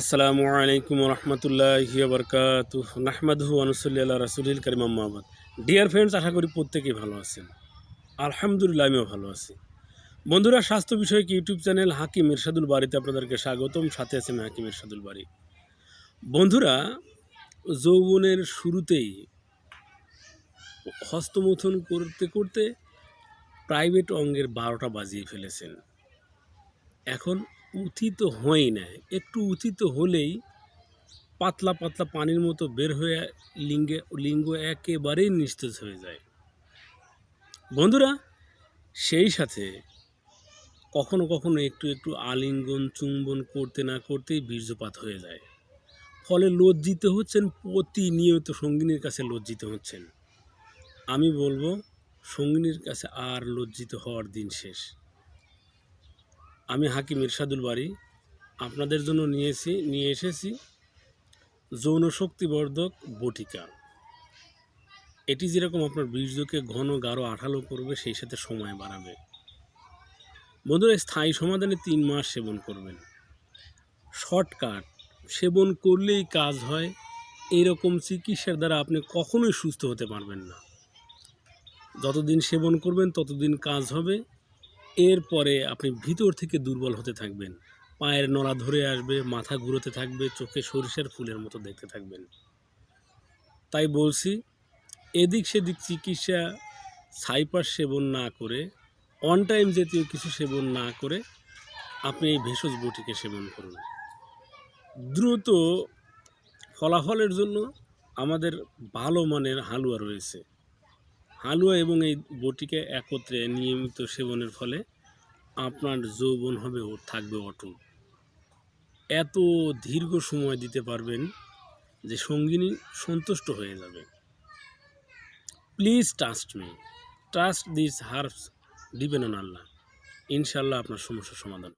আসসালামু আলাইকুম রহমতুল্লাহি বরকাত নাহমাদহু আনুসল্লাহ রাসুলিল করিম আহমাবাদ ডিয়ার ফ্রেন্ডস আশা করি প্রত্যেকেই ভালো আছেন। আলহামদুলিল্লাহ, আমিও ভালো আছি। বন্ধুরা, স্বাস্থ্য বিষয়ক ইউটিউব চ্যানেল হাকিম ইরশাদুল বাড়িতে আপনাদেরকে স্বাগতম। সাথে আছেন হাকিম ইরশাদুল বাড়ি। বন্ধুরা, যৌবনের শুরুতেই হস্তমথন করতে করতে প্রাইভেট অঙ্গের বারোটা বাজিয়ে ফেলেছেন। এখন উথিত হয়ই না। একটু উথিত হলেই পাতলা পাতলা পানির মতো বের হয়ে লিঙ্গে, লিঙ্গ একেবারেই নিস্তেজ হয়ে যায়। বন্ধুরা, সেই সাথে কখনো কখনো একটু একটু আলিঙ্গন, চুম্বন করতে না করতেই বীর্যপাত হয়ে যায়। ফলে লজ্জিত হচ্ছেন, প্রতিনিয়ত সঙ্গিনীর কাছে লজ্জিত হচ্ছেন। আমি বলব, সঙ্গিনীর কাছে আর লজ্জিত হওয়ার দিন শেষ। আমি হাকিম ইরশাদুল বাড়ি আপনাদের জন্য নিয়েছি, নিয়ে এসেছি যৌন শক্তিবর্ধক বটিকা। এটি যেরকম আপনার বীর্যকে ঘন, গাঢ়, আঠালো করবে, সেই সাথে সময় বাড়াবে। বন্ধুরা, স্থায়ী সমাধানে তিন মাস সেবন করবেন। শর্টকাট, সেবন করলেই কাজ হয়। এরকম চিকিৎসার দ্বারা আপনি কখনোই সুস্থ হতে পারবেন না। যতদিন সেবন করবেন, ততদিন কাজ হবে। এরপরে আপনি ভিতর থেকে দুর্বল হতে থাকবেন। পায়ের নড়া ধরে আসবে, মাথা ঘুরোতে থাকবে, চোখে সরিষার ফুলের মতো দেখতে থাকবেন। তাই বলছি, এদিক সেদিক চিকিৎসা সাইপার সেবন না করে, অন টাইম জাতীয় কিছু সেবন না করে আপনি এই ভেষজ বটিকে সেবন করুন। দ্রুত ফলাফলের জন্য আমাদের ভালো মানের হালুয়া রয়েছে। হালুয়া এবং এই বটিকে একত্রে নিয়মিত সেবনের ফলে আপনার যৌবন হবে ও থাকবে অটুট। এত দীর্ঘ সময় দিতে পারবেন যে সঙ্গিনী সন্তুষ্ট হয়ে যাবে। Please trust me trust this herbs depend on আল্লাহ ইনশাল্লাহ আপনার সমস্যার সমাধান।